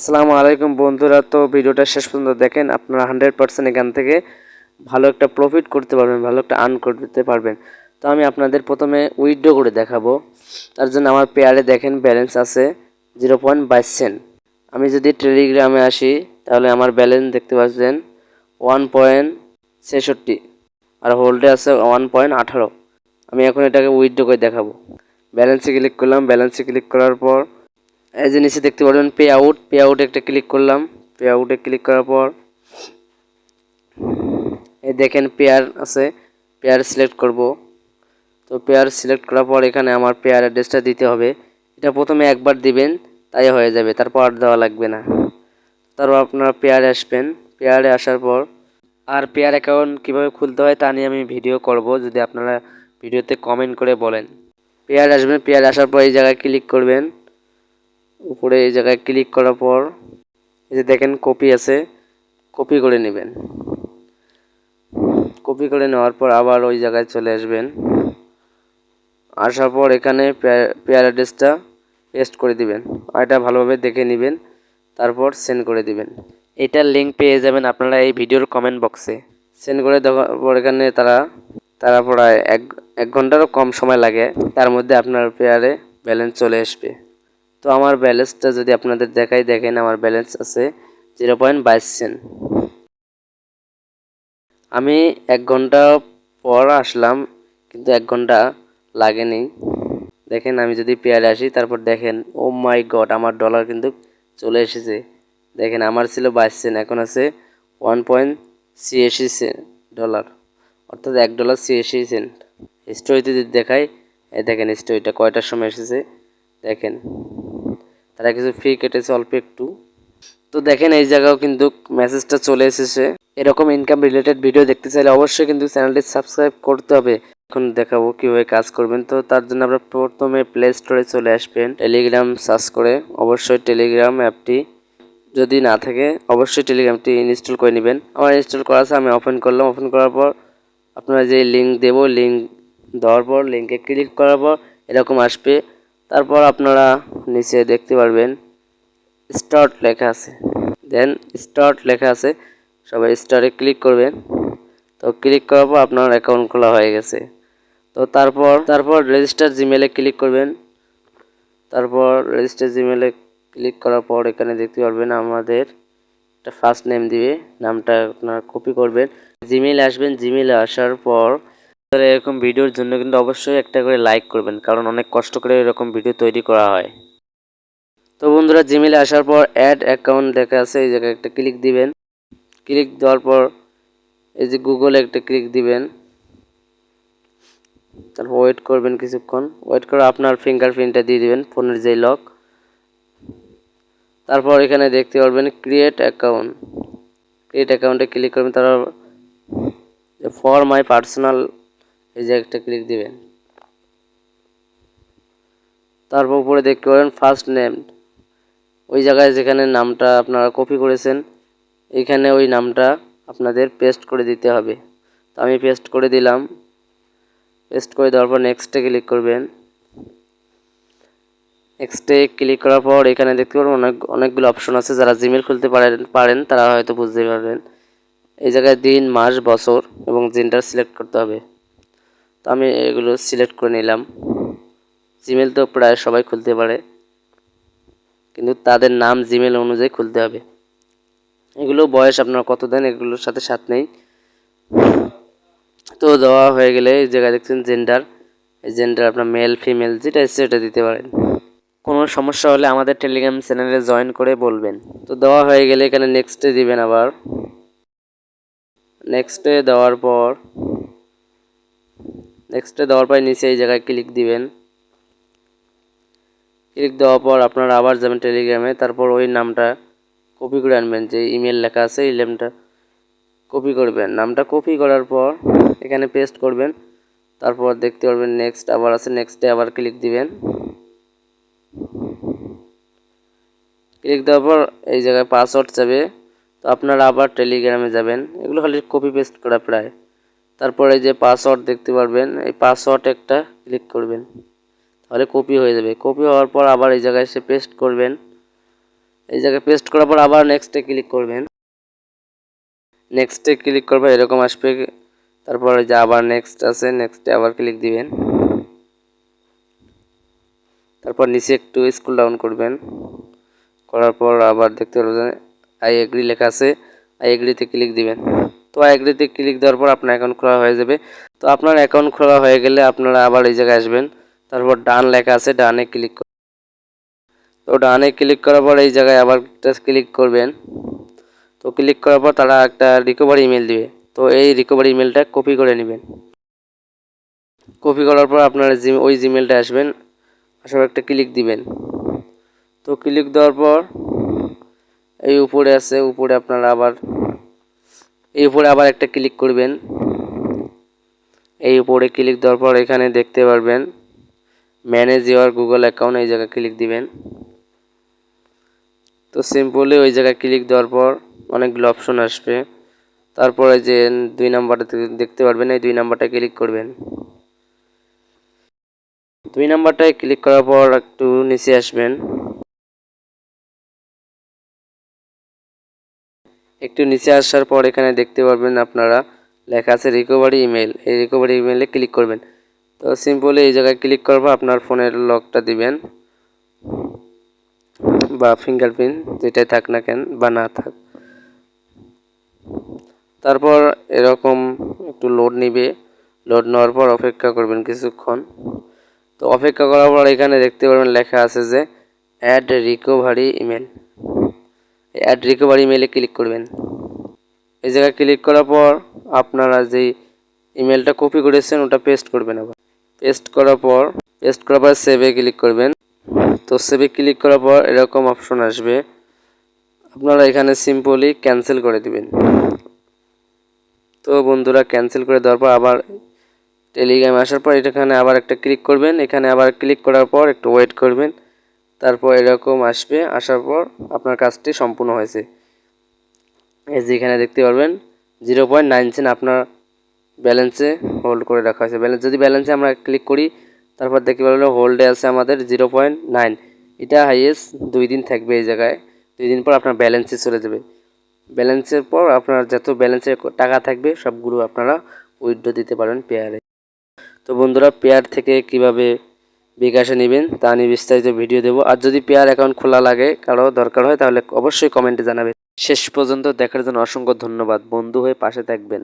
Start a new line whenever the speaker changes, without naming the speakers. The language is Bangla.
আসসালামু আলাইকুম বন্ধুরা। তো ভিডিওটা শেষ পর্যন্ত দেখেন, আপনারা হান্ড্রেড পার্সেন্ট এখান থেকে ভালো একটা প্রফিট করতে পারবেন, ভালো একটা আর্ন করতে পারবেন। তো আমি আপনাদের প্রথমে উইথড্র করে দেখাবো। তার জন্য আমার পেয়ারে দেখেন ব্যালেন্স আছে জিরো পয়েন্ট বাইশ সেন্ট আমি যদি টেলিগ্রামে আসি, তাহলে আমার ব্যালেন্স দেখতে পাচ্ছেন ওয়ান পয়েন্ট ছেষট্টি আর হোল্ডে আছে ওয়ান পয়েন্ট আঠারো আমি এখন এটাকে উইথড্র করে দেখাবো। ব্যালেন্সে ক্লিক করলাম ব্যালেন্সে ক্লিক করার পর এই যে নিচে দেখতে পারবেন পে আউট পে আউটে একটা ক্লিক করলাম। পে আউটে ক্লিক করার পর, এই দেখেন পেয়ার আছে পেয়ার সিলেক্ট করব। তো পেয়ার সিলেক্ট করার পর এখানে আমার পেয়ার অ্যাড্রেসটা দিতে হবে। এটা প্রথমে একবার দিবেন, তাই হয়ে যাবে, তারপর আর দেওয়া লাগবে না। তারপর আপনারা পেয়ারে আসবেন। পেয়ারে আসার পর, আর পেয়ার অ্যাকাউন্ট কীভাবে খুলতে হয় তা নিয়ে আমি ভিডিও করব, যদি আপনারা ভিডিওতে কমেন্ট করে বলেন। পেয়ার আসবেন পেয়ার আসার পর এই জায়গায় ক্লিক করবেন। উপরে এই জায়গায় ক্লিক করার পর এই যে দেখেন কপি আছে কপি করে নেবেন। কপি করে নেওয়ার পর আবার ওই জায়গায় চলে আসবেন। আসার পর এখানে পেয়ার অ্যাড্রেসটা পেস্ট করে দিবেন। আর এটা ভালোভাবে দেখে নেবেন তারপর সেন্ড করে দিবেন। এটার লিঙ্ক পেয়ে যাবেন আপনারা এই ভিডিওর কমেন্ট বক্সে সেন্ড করে দেওয়ার পর এখানে তারা তারা প্রায় এক এক ঘন্টারও কম সময় লাগে তার মধ্যে আপনার পেয়ারে ব্যালেন্স চলে আসবে। তো আমার ব্যালেন্সটা যদি আপনাদের দেখাই, দেখেন আমার ব্যালেন্স আছে জিরো পয়েন্ট বাইশ সেন্ট। আমি এক ঘণ্টা পর আসলাম, কিন্তু এক ঘণ্টা লাগেনি। দেখেন, আমি যদি পেয়ারে আসি, তারপর দেখেন, ও মাই গড, আমার ডলার কিন্তু চলে এসেছে। দেখেন, আমার ছিল বাইশ সেন্ট, এখন আছে ওয়ান পয়েন্ট ছিয়াশি ডলার। অর্থাৎ এক ডলার ছিয়াশি সেন্ট। স্টোরিতে যদি দেখাই দেখেন স্টোরিটা কয়টার সময় এসেছে? দেখেন। তারা কিছু ফি কেটেছে অল্প একটু। তো দেখেন এই জায়গাও কিন্তু মেসেজটা চলে এসেছে। এরকম ইনকাম রিলেটেড ভিডিও দেখতে চাইলে অবশ্যই কিন্তু চ্যানেলটি সাবস্ক্রাইব করতে হবে। এখন দেখাবো কীভাবে কাজ করবেন। তো তার জন্য আপনার প্রথমে প্লে স্টোরে চলে আসবেন। টেলিগ্রাম সার্চ করে অবশ্যই টেলিগ্রাম অ্যাপটি যদি না থাকে, অবশ্যই টেলিগ্রামটি ইনস্টল করে নেবেন। আমার ইনস্টল করা আছে, আমি ওপেন করলাম। ওপেন করার পর আপনারা যে লিঙ্ক দেব লিঙ্ক দেওয়ার পর লিঙ্কে ক্লিক করার পর এরকম আসবে। তারপর আপনারা নিচে দেখতে পারবেন স্টার্ট লেখা আছে। দেন স্টার্ট লেখা আছে, সবাই স্টারে ক্লিক করবেন তো ক্লিক করার পর আপনার অ্যাকাউন্ট খোলা হয়ে গেছে। তো তারপর তারপর রেজিস্টার জিমেলে ক্লিক করবেন। তারপর রেজিস্টার জিমেলে ক্লিক করার পর এখানে দেখতে পারবেন আমাদের একটা ফার্স্ট নেম দিবে। নামটা আপনার কপি করবেন। জিমেইল আসবেন। জিমেলে আসার পর এরকম ভিডিওর জন্য কিন্তু অবশ্যই একটা করে লাইক করবেন, কারণ অনেক কষ্ট করে এরকম ভিডিও তৈরি করা হয়। তো বন্ধুরা জিমেলে আসার পর অ্যাড অ্যাকাউন্ট লেখা আছে, এই জায়গায় একটা ক্লিক দিবেন। ক্লিক দেওয়ার পর এই যে গুগলে একটা ক্লিক দিবেন। তারপর ওয়েট করবেন কিছুক্ষণ। ওয়েট করে আপনার ফিঙ্গারপ্রিন্টটা দিয়ে দিবেন, ফোনের যেই লক তারপর এখানে দেখতে পারবেন ক্রিয়েট অ্যাকাউন্ট ক্রিয়েট অ্যাকাউন্টে ক্লিক করবেন, তারপর ফর মাই পার্সোনাল এই যে একটা ক্লিক দিবেন তারপর উপরে দেখতে পারেন ফার্স্ট নেম ওই জায়গায় যেখানে নামটা আপনারা কপি করেছেন এইখানে ওই নামটা আপনাদের পেস্ট করে দিতে হবে। তো আমি পেস্ট করে দিলাম। পেস্ট করে দেওয়ার পর নেক্সটে ক্লিক করবেন। নেক্সটে ক্লিক করার পর এখানে দেখতে পারবেন অনেক, অনেকগুলো অপশন আছে। যারা জিমেল খুলতে পারেন পারেন, তারা হয়তো বুঝতে পারবেন। এই জায়গায় দিন, মাস, বছর এবং জেন্ডার সিলেক্ট করতে হবে। তো আমি এগুলো সিলেক্ট করে নিলাম। জিমেল তো প্রায় সবাই খুলতে পারে। কিন্তু তাদের নাম জিমেল অনুযায়ী খুলতে হবে। এগুলো বয়স আপনার কত দেন, এগুলোর সাথে সাথ নেই। তো দেওয়া হয়ে গেলে এই জায়গায় দেখছেন জেন্ডার এই জেন্ডার আপনার মেল ফিমেল যেটা সেটা দিতে পারেন। কোনো সমস্যা হলে আমাদের টেলিগ্রাম চ্যানেলে জয়েন করে বলবেন। তো দেওয়া হয়ে গেলে এখানে নেক্সটে দিবেন আবার। নেক্সটে দেওয়ার পর নেক্সটে দেওয়ার পর নিচে এই জায়গায় ক্লিক দিবেন। ক্লিক দেওয়ার পর আপনারা আবার যাবেন টেলিগ্রামে তারপর ওই নামটা কপি করে আনবেন, যে ইমেল লেখা আছে, এই নামটা কপি করবেন। নামটা কপি করার পর এখানে পেস্ট করবেন, তারপর দেখতে পারবেন নেক্সট আবার আছে নেক্সটে আবার ক্লিক দিবেন। ক্লিক দেওয়ার পর এই জায়গায় পাসওয়ার্ড যাবে, তো আপনারা আবার টেলিগ্রামে যাবেন। এগুলো খালি কপি পেস্ট করা প্রায়। তারপরে যে পাসওয়ার্ড দেখতে পারবেন, এই পাসওয়ার্ড একটা ক্লিক করবেন। তাহলে কপি হয়ে যাবে। কপি হওয়ার পর আবার এই জায়গায় এসে পেস্ট করবেন। এই জায়গায় পেস্ট করার পর আবার নেক্সটে ক্লিক করবেন। নেক্সটে ক্লিক করবে এরকম আসবে। তারপর যে আবার নেক্সট আছে নেক্সটে আবার ক্লিক দিবেন। তারপর নিচে একটু স্কুল ডাউন করবেন। করার পর আবার দেখতে পারবেন আই এগ্রি লেখা আছে। আই এগ্রিতে ক্লিক দিবেন। তো আই এগ্রিতে ক্লিক দেওয়ার পর আপনার অ্যাকাউন্ট খোলা হয়ে যাবে। তো আপনার অ্যাকাউন্ট খোলা হয়ে গেলে আপনারা আবার এই জায়গায় আসবেন। তারপর ডান লেখা আছে ডানে ক্লিক তো ডানে ক্লিক করার পর এই জায়গায় আবার ক্লিক করবেন। তো ক্লিক করার পর তারা একটা রিকভারি ইমেল দিবে। তো এই রিকভারি ইমেলটা কপি করে নেবেন। কপি করার পর আপনারা জি ওই জিমেলটা আসবেন। আসার একটা ক্লিক দিবেন। তো ক্লিক দেওয়ার পর এই উপরে আছে, উপরে আপনারা আবার এই উপরে আবার একটা ক্লিক করবেন। এই উপরে ক্লিক দেওয়ার পর এখানে দেখতে পারবেন ম্যানেজ ইউর গুগল অ্যাকাউন্ট এই জায়গায় ক্লিক দিবেন। তো সিম্পলি ওই জায়গায় ক্লিক দেওয়ার পর অনেকগুলো অপশন আসবে। তারপরে যে দুই নাম্বারটা দেখতে পারবেন, এই দুই নাম্বারটা ক্লিক করবেন। দুই নাম্বারটায় ক্লিক করার পর একটু নিচে আসবেন। একটু নিচে আসার পর এখানে দেখতে পারবেন আপনারা, লেখা আছে রিকভারি ইমেল এই রিকভারি ইমেলে ক্লিক করবেন। তো সিম্পলি এই জায়গায় ক্লিক করব, আপনার ফোনের লকটা দিবেন বা ফিঙ্গারপ্রিন্ট যেটাই থাক না কেন বা না থাক। তারপর এরকম একটু লোড নিবে। লোড নেওয়ার পর অপেক্ষা করবেন কিছুক্ষণ। তো অপেক্ষা করার পর এখানে দেখতে পারবেন লেখা আছে যে add recovery email add recovery ইমেলে ক্লিক করবেন। এই জায়গায় ক্লিক করার পর আপনারা যেই ইমেলটা কপি করেছেন, ওটা পেস্ট করবেন আবার। পেস্ট করার পর পেস্ট করার পর সেভে ক্লিক করবেন। তো সেভে ক্লিক করার পর এরকম অপশন আসবে। আপনারা এখানে সিম্পলি ক্যান্সেল করে দিবেন। তো বন্ধুরা ক্যান্সেল করে দেওয়ার পর আবার টেলিগ্রাম আসার পর এখানে আবার একটা ক্লিক করবেন। এখানে আবার ক্লিক করার পর একটু ওয়েট করবেন। তারপর এরকম আসবে, আসার পর আপনার কাজটি সম্পূর্ণ হয়েছে। এই যে এখানে দেখতে পারবেন, জিরো পয়েন্ট নাইন সেন আপনার ব্যালেন্সে হোল্ড করে রাখা হয়েছে। ব্যালেন্স যদি ব্যালেন্সে আমরা ক্লিক করি, তারপর দেখতে পারবেন হোল্ডে আছে আমাদের জিরো পয়েন্ট নাইন। এটা হাইয়েস্ট দুই দিন থাকবে এই জায়গায়। দুই দিন পর আপনার ব্যালেন্সে চলে যাবে। ব্যালেন্সের পর আপনার যত ব্যালেন্সের টাকা থাকবে, সবগুলো আপনারা উইথড্র দিতে পারবেন পেয়ারে। তো বন্ধুরা, পেয়ার থেকে কীভাবে বিকাশে নেবেন, তা নিয়ে বিস্তারিত ভিডিও দেবো। আর যদি পেয়ার অ্যাকাউন্ট খোলা লাগে, কারও দরকার হয়, তাহলে অবশ্যই কমেন্টে জানাবেন। শেষ পর্যন্ত দেখার জন্য অসংখ্য ধন্যবাদ। বন্ধু হয়ে পাশে থাকবেন।